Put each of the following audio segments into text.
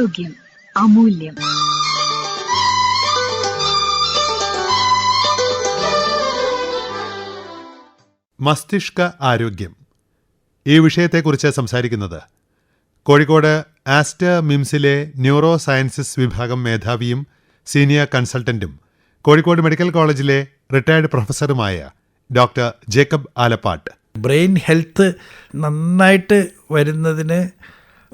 ആരോഗ്യം അമൂല്യം. മസ്തിഷ്ക ആരോഗ്യം. ഈ വിഷയത്തെക്കുറിച്ച് സംസാരിക്കുന്നത് കോഴിക്കോട് ആസ്റ്റർ മിംസിലെ ന്യൂറോ സയൻസസ് വിഭാഗം മേധാവിയും സീനിയർ കൺസൾട്ടന്റും കോഴിക്കോട് മെഡിക്കൽ കോളേജിലെ retired പ്രൊഫസറുമായ doctor Jacob Alappatt. Brain health നന്നായിട്ട് വരുന്നതിന്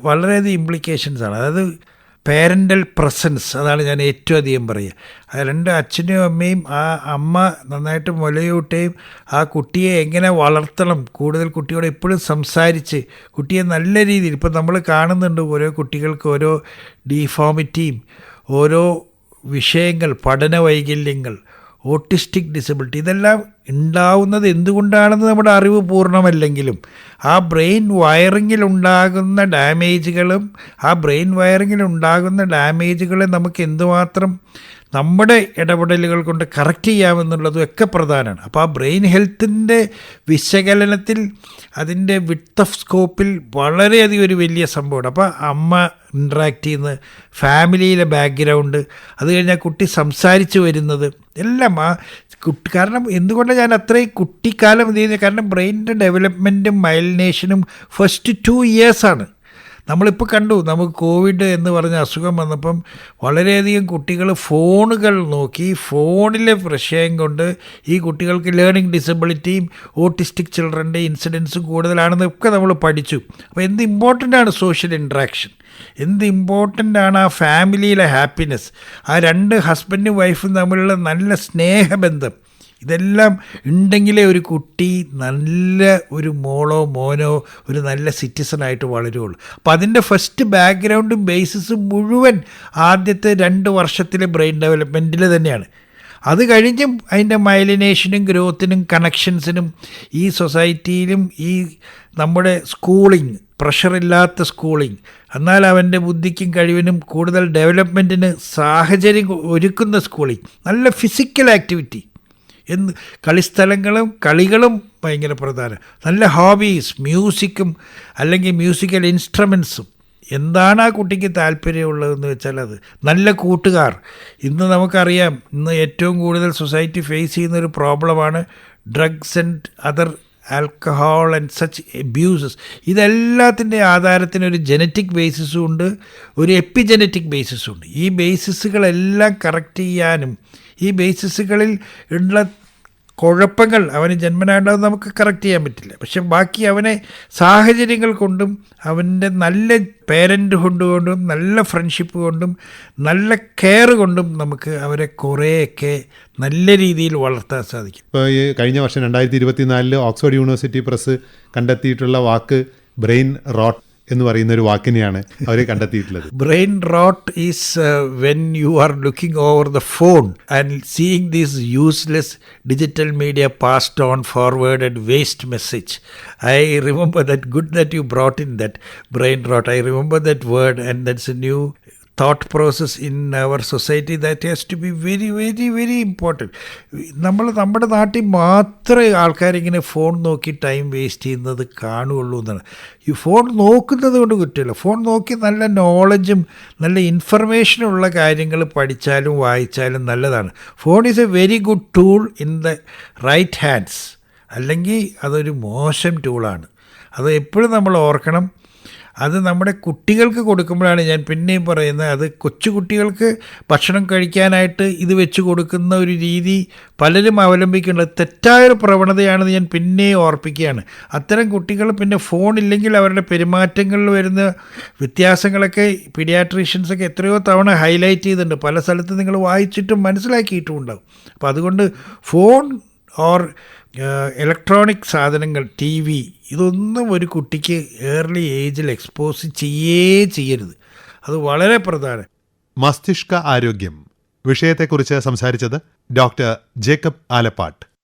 വളരെയധികം ഇംപ്ലിക്കേഷൻസ് ആണ്. അതായത് പേരന്റൽ പ്രസൻസ് അതാണ് ഞാൻ ഏറ്റവും അധികം പറയുക. അത് രണ്ട് അച്ഛനും അമ്മയും ആ അമ്മ നന്നായിട്ട് മുലയൂട്ടുകയും ആ കുട്ടിയെ എങ്ങനെ വളർത്തണം കൂടുതൽ കുട്ടിയോട് എപ്പോഴും സംസാരിച്ച് കുട്ടിയെ നല്ല രീതിയിൽ ഇപ്പം നമ്മൾ കാണുന്നുണ്ട് ഓരോ കുട്ടികൾക്ക് ഓരോ ഡീഫോമിറ്റിയും ഓരോ വിഷയങ്ങൾ പഠന വൈകല്യങ്ങൾ ഓട്ടിസ്റ്റിക് ഡിസബിലിറ്റി. ഇതെല്ലാം ഉണ്ടാവുന്നത് എന്തുകൊണ്ടാണെന്ന് നമ്മുടെ അറിവ് പൂർണമല്ലെങ്കിലും ആ ബ്രെയിൻ വയറിങ്ങിൽ ഉണ്ടാകുന്ന ഡാമേജുകളും ആ ബ്രെയിൻ വയറിങ്ങിൽ ഉണ്ടാകുന്ന ഡാമേജുകളെ നമുക്ക് എന്തുമാത്രം നമ്മുടെ ഇടപെടലുകൾ കൊണ്ട് കറക്റ്റ് ചെയ്യാമെന്നുള്ളതും ഒക്കെ പ്രധാനമാണ് അപ്പോൾ ആ ബ്രെയിൻ ഹെൽത്തിന്റെ വിശകലനത്തിൽ അതിന്റെ വിട്ട് ഓഫ് സ്കോപ്പിൽ വളരെയധികം ഒരു വലിയ സംഭവമാണ്. അപ്പോൾ അമ്മ ഇൻട്രാക്ട് ചെയ്യുന്ന ഫാമിലിയിലെ ബാക്ക്ഗ്രൗണ്ട് അത് കഴിഞ്ഞാൽ കുട്ടി സംസാരിച്ച് വരുന്നത് എല്ലാം ആ കുട്ടി കാരണം എന്തുകൊണ്ടാണ് ഞാൻ അത്രയും കുട്ടിക്കാലം ഇത് കാരണം ബ്രെയിനിന്റെ ഡെവലപ്മെന്റും മൈലിനേഷനും ഫസ്റ്റ് ടു ഇയേഴ്സാണ് നമ്മളിപ്പോൾ കണ്ടു നമുക്ക് കോവിഡ് എന്ന് പറഞ്ഞ അസുഖം വന്നപ്പം വളരെയധികം കുട്ടികൾ ഫോണുകൾ നോക്കി ഫോണിലെ വിഷയം കൊണ്ട് ഈ കുട്ടികൾക്ക് ലേണിംഗ് ഡിസബിലിറ്റിയും ഓട്ടിസ്റ്റിക് ചിൽഡ്രന്റെ ഇൻസിഡൻസും കൂടുതലാണെന്നൊക്കെ നമ്മൾ പഠിച്ചു. അപ്പോൾ എന്ത് ഇമ്പോർട്ടന്റ് ആണ് സോഷ്യൽ ഇൻട്രാക്ഷൻ എന്ത് ഇമ്പോർട്ടന്റ് ആണ് ആ ഫാമിലിയിലെ ഹാപ്പിനെസ് ആ രണ്ട് ഹസ്ബൻഡും വൈഫും തമ്മിലുള്ള നല്ല സ്നേഹബന്ധം. ഇതെല്ലാം ഉണ്ടെങ്കിലേ ഒരു കുട്ടി നല്ല ഒരു മോളോ മോനോ ഒരു നല്ല സിറ്റിസണായിട്ട് വളരുകയുള്ളൂ അപ്പം അതിന്റെ ഫസ്റ്റ് ബാക്ക്ഗ്രൗണ്ടും ബേസിസും മുഴുവൻ ആദ്യത്തെ രണ്ട് വർഷത്തിലെ ബ്രെയിൻ ഡെവലപ്മെന്റിൽ തന്നെയാണ്. അത് കഴിഞ്ഞും അതിന്റെ മൈലിനേഷനും ഗ്രോത്തിനും കണക്ഷൻസിനും ഈ സൊസൈറ്റിയിലും ഈ നമ്മുടെ സ്കൂളിംഗ് പ്രഷറില്ലാത്ത സ്കൂളിംഗ് എന്നാൽ അവന്റെ ബുദ്ധിക്കും കഴിവിനും കൂടുതൽ ഡെവലപ്മെന്റിന് സാഹചര്യം ഒരുക്കുന്ന സ്കൂളിംഗ് നല്ല ഫിസിക്കൽ ആക്ടിവിറ്റി എന്ന് കളിസ്ഥലങ്ങളും കളികളും ഭയങ്കര പ്രധാനം. നല്ല ഹോബീസ് മ്യൂസിക്കും അല്ലെങ്കിൽ മ്യൂസിക്കൽ ഇൻസ്ട്രുമെൻസും എന്താണ് ആ കുട്ടിക്ക് താല്പര്യമുള്ളതെന്ന് വെച്ചാൽ അത് നല്ല കൂട്ടുകാർ. ഇന്ന് നമുക്കറിയാം ഇന്ന് ഏറ്റവും കൂടുതൽ സൊസൈറ്റി ഫേസ് ചെയ്യുന്ന ഒരു പ്രോബ്ലമാണ് drugs and other alcohol and such abuses ഇതെല്ലാത്തിന്റെ ആധാരത്തിന് ഒരു ജനറ്റിക് ബേസിസും ഉണ്ട് ഒരു എപ്പിജനറ്റിക് ബേസിസും ഉണ്ട്. ഈ ബേസിസുകളെല്ലാം കറക്റ്റ് ചെയ്യാനും ഈ ബേസിസുകളിൽ ഉള്ള കുഴപ്പങ്ങൾ അവന് ജന്മനാണ്ടാവും നമുക്ക് കറക്റ്റ് ചെയ്യാൻ പറ്റില്ല. പക്ഷെ ബാക്കി അവനെ സാഹചര്യങ്ങൾ കൊണ്ടും അവന്റെ നല്ല പേരന്റ് കൊണ്ടുകൊണ്ടും നല്ല ഫ്രണ്ട്ഷിപ്പ് കൊണ്ടും നല്ല കെയർ കൊണ്ടും നമുക്ക് അവരെ കുറേയൊക്കെ നല്ല രീതിയിൽ വളർത്താൻ സാധിക്കും. ഇപ്പോൾ ഈ കഴിഞ്ഞ വർഷം രണ്ടായിരത്തി ഇരുപത്തിനാലിൽ ഓക്സ്ഫോർഡ് യൂണിവേഴ്സിറ്റി പ്രസ് കണ്ടെത്തിയിട്ടുള്ള വാക്ക് ബ്രെയിൻ റോട്ട്. എന്ന് പറയുന്ന ഒരു വാക്കിനെയാണ് അവർ കണ്ടെത്തിയിട്ടുള്ളത് brain rot is uh, when you are looking over the phone and seeing this useless digital media passed on forwarded waste message i remember that good that you brought in that brain rot i remember that word and that's a new thought process in our society that has to be very very very important. നമ്മൾ നമ്മുടെ നാട്ടിൽ മാത്രമേ ആൾക്കാരിങ്ങനെ phone നോക്കി time waste ചെയ്യുന്നത് കാണുകയുള്ളൂ എന്നാണ്. ഈ ഫോൺ നോക്കുന്നത് കൊണ്ട് കുറ്റമില്ല. ഫോൺ നോക്കി നല്ല നോളജും നല്ല ഇൻഫർമേഷനും ഉള്ള കാര്യങ്ങൾ പഠിച്ചാലും വായിച്ചാലും നല്ലതാണ്. Phone is a very good tool in the right hands അല്ലെങ്കിൽ അതൊരു മോശം ടൂളാണ് അത് എപ്പോഴും നമ്മൾ ഓർക്കണം. അത് നമ്മുടെ കുട്ടികൾക്ക് കൊടുക്കുമ്പോഴാണ് ഞാൻ പിന്നെയും പറയുന്നത്. അത് കൊച്ചു കുട്ടികൾക്ക് ഭക്ഷണം കഴിക്കാനായിട്ട് ഇത് വെച്ച് കൊടുക്കുന്ന ഒരു രീതി പലരും അവലംബിക്കേണ്ടത് തെറ്റായൊരു പ്രവണതയാണെന്ന് ഞാൻ പിന്നെയും ഓർപ്പിക്കുകയാണ്. അത്തരം കുട്ടികൾ പിന്നെ ഫോൺ ഇല്ലെങ്കിൽ അവരുടെ പെരുമാറ്റങ്ങളിൽ വരുന്ന വ്യത്യാസങ്ങളൊക്കെ പീഡിയാട്രീഷ്യൻസൊക്കെ എത്രയോ തവണ ഹൈലൈറ്റ് ചെയ്തിട്ടുണ്ട്. പല സ്ഥലത്ത് നിങ്ങൾ വായിച്ചിട്ടും മനസ്സിലാക്കിയിട്ടും ഉണ്ടാവും. അപ്പോൾ അതുകൊണ്ട് ഫോൺ ഓർ ഇലക്ട്രോണിക് സാധനങ്ങൾ ടി വി ഇതൊന്നും ഒരു കുട്ടിക്ക് ഏർലി ഏജിൽ എക്സ്പോസ് ചെയ്യേ ചെയ്യരുത്. അത് വളരെ പ്രധാനം. മസ്തിഷ്ക ആരോഗ്യം. വിഷയത്തെക്കുറിച്ച് സംസാരിച്ചത് ഡോക്ടർ ജേക്കബ് ആലപ്പാട്ട്.